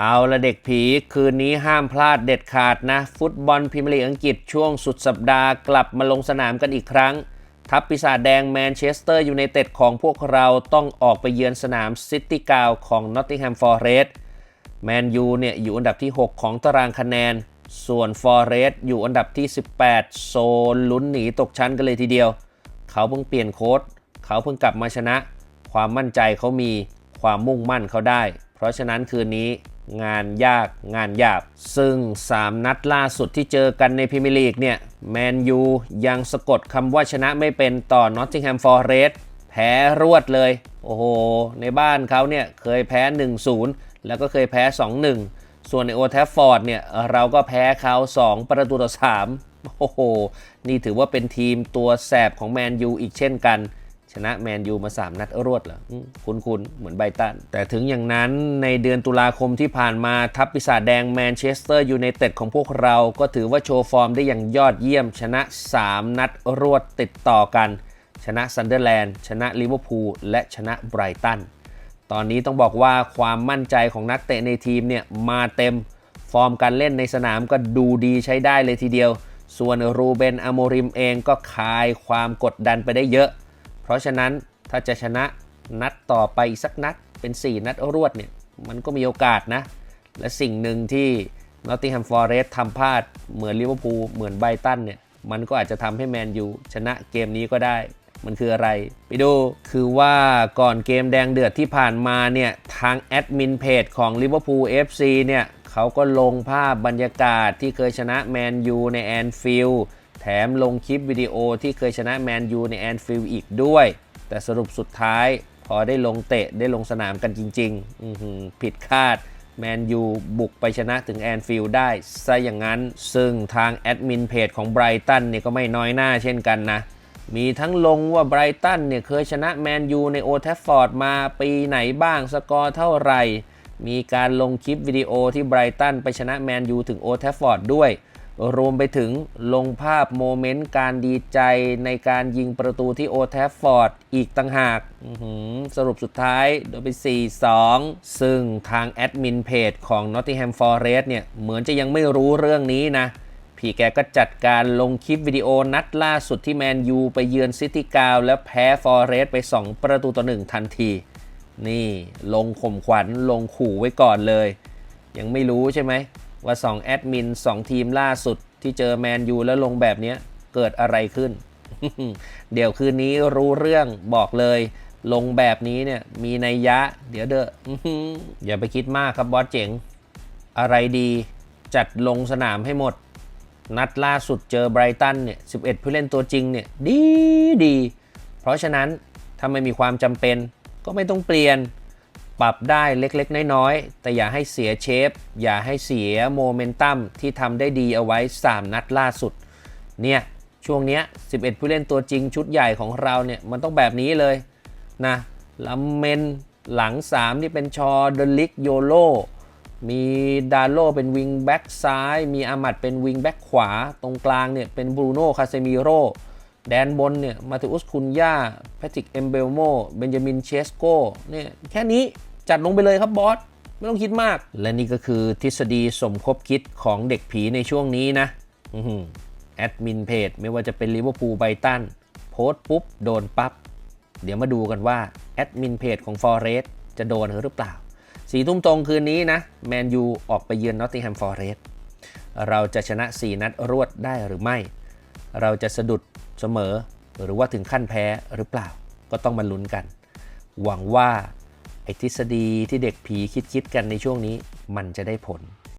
เอาละเด็กผีคืนนี้ห้ามพลาดเด็ดขาดนะ ฟุตบอลพรีเมียร์ลีกอังกฤษช่วงสุดสัปดาห์กลับมาลงสนามกันอีกครั้ง ทัพปีศาจแดงแมนเชสเตอร์ยูไนเต็ดของพวกเราต้องออกไปเยือนสนามซิตี้กาวของนอตติงแฮมฟอร์เรสต์แมนยูเนี่ยอยู่อันดับที่ 6 ของตารางคะแนน ส่วนฟอร์เรสต์อยู่อันดับที่ 18 โซนลุ้นหนีตกชั้นกันเลยทีเดียว เขาเพิ่งเปลี่ยนโค้ดเขาเพิ่งกลับมาชนะ ความมั่นใจเขามีความมุ่งมั่นเขาได้ เพราะฉะนั้นคืนนี้ งานยากงานหยาบ ซึ่ง 3 นัดล่าสุดที่เจอกันในพรีเมียร์ลีกเนี่ยแมนยูยังสะกดคำว่าชนะไม่เป็นต่อนอตติงแฮมฟอร์เรสแพ้รวดเลย โอ้โห ในบ้านเขาเนี่ยเคยแพ้ 1-0 แล้วก็เคยแพ้ 2-1 ส่วนในโอแทฟฟอร์ดเนี่ยเราก็แพ้เขา2 ประตูต่อ 3 โอ้โห นี่ถือว่าเป็นทีมตัวแสบของแมนยูอีกเช่นกัน นะแมนยูมา 3 นัดรวดเหรออืมคุ้นๆเหมือนไบรตัน แต่ถึงอย่างนั้นในเดือนตุลาคมที่ผ่านมาทัพปีศาจแดงแมนเชสเตอร์ยูไนเต็ดของพวกเรา ก็ถือว่าโชว์ฟอร์มได้อย่างยอดเยี่ยม ชนะ 3 นัดรวดติดต่อกัน ชนะซันเดอร์แลนด์ชนะลิเวอร์พูลและชนะไบรตัน ตอนนี้ต้องบอกว่าความมั่นใจของนักเตะในทีมเนี่ยมาเต็มฟอร์มการเล่นในสนามก็ดูดีใช้ได้เลยทีเดียว ส่วนรูเบนอโมริมเองก็คลายความกดดันไปได้เยอะ เพราะฉะนั้นถ้าจะชนะนัดต่อไปอีกสักนัดเป็น 4 นัดรวดเนี่ยมันก็มีโอกาสนะ และสิ่งหนึ่งที่นอตติงแฮมฟอร์เรสทำพลาดเหมือนลิเวอร์พูลเหมือนไบรตันเนี่ยมันก็อาจจะทำให้แมนยูชนะเกมนี้ก็ได้ มันคืออะไร ไปดู คือว่าก่อนเกมแดงเดือดที่ผ่านมาเนี่ย ทางแอดมินเพจของ Liverpool FC เนี่ยเขาก็ลงภาพบรรยากาศที่เคยชนะแมนยูในแอนฟิลด์ แถมลงคลิปวิดีโอที่เคยชนะแมนยูในแอนฟิลด์อีกด้วย แต่สรุปสุดท้ายพอได้ลงเตะได้ลงสนามกันจริงๆ ผิดคาดแมนยูบุกไปชนะถึงแอนฟิลด์ได้ซะอย่างนั้น ซึ่งทางแอดมินเพจของไบรตันเนี่ยก็ไม่น้อยหน้าเช่นกันนะ มีทั้งลงว่าไบรตันเนี่ยเคยชนะแมนยูในโอแทฟฟอร์ดมาปีไหนบ้างสกอร์เท่าไหร่ มีการลงคลิปวิดีโอที่ไบรตันไปชนะแมนยูถึงโอแทฟฟอร์ดด้วย รวมไปถึงลงภาพโมเมนต์การดีใจในการยิงประตูที่โอแทฟฟอร์ดอีกต่างหาก สรุปสุดท้ายโดนไป 4-2 ซึ่งทางแอดมินเพจของ Nottingham Forest เนี่ย เหมือนจะยังไม่รู้เรื่องนี้นะ พี่แกก็จัดการลงคลิปวิดีโอนัดล่าสุดที่แมนยูไปเยือนซิตี้กาวแล้วแพ้ฟอร์เรสไป 2 ประตูต่อ1ทันที นี่ลงข่มขวัญลงขู่ไว้ก่อนเลย ยังไม่รู้ใช่ไหม ว่า 2 แอดมิน 2 ทีมล่าสุดที่เจอแมนยูแล้วลงแบบนี้เกิดอะไรขึ้น เดี๋ยวคืนนี้รู้เรื่องบอกเลย ลงแบบนี้เนี่ยมีนัยยะ เดี๋ยวเด้ออื้ออย่าไปคิดมากครับบอสเจ๋ง อะไรดีจัดลงสนามให้หมด นัดล่าสุดเจอไบรตันเนี่ย11 ผู้เล่นตัวจริงเนี่ยดีดี เพราะฉะนั้นถ้าไม่มีความจำเป็นก็ไม่ต้องเปลี่ยน ปรับได้เล็กๆ น้อยๆ แต่อย่าให้เสียเชฟ อย่าให้เสียโมเมนตัมที่ทำได้ดีเอาไว้ 3 นัดล่าสุด เนี่ย ช่วงเนี้ย 11 ผู้เล่นตัวจริงชุดใหญ่ของเราเนี่ย มันต้องแบบนี้เลยนะลัมเมนหลัง 3 ที่เป็นชอเดลิกโยโล มีดาโลเป็นวิงแบ็กซ้าย มีอามัดเป็นวิงแบ็กขวา ตรงกลางเนี่ยเป็นบรูโน่คาเซมิโร แดนบนเนี่ยมาติอุสคุนย่าแพทริกเอมเบลโมเบนจามินเชสโกเนี่ยแค่นี้จัดลงไปเลยครับบอสไม่ต้องคิดมาก และนี่ก็คือทฤษฎีสมคบคิดของเด็กผีในช่วงนี้นะอื้อหือแอดมินเพจไม่ว่าจะเป็นลิเวอร์พูลไบตันโพสต์ปุ๊บ โดนปั๊บ เดี๋ยวมาดูกันว่าแอดมินเพจของ Forest จะโดนหรือเปล่าสี่ทุ่มตรงคืนนี้นะ แมนยูออกไปเยือนนอตติงแฮมฟอร์เรสเราจะชนะ 4 นัดรวดได้หรือไม่ เราจะสะดุดเสมอ หรือว่าถึงขั้นแพ้หรือเปล่า ก็ต้องมาลุ้นกัน หวังว่าไอ้ทฤษฎีที่เด็กผีคิดๆกันในช่วงนี้ มันจะได้ผล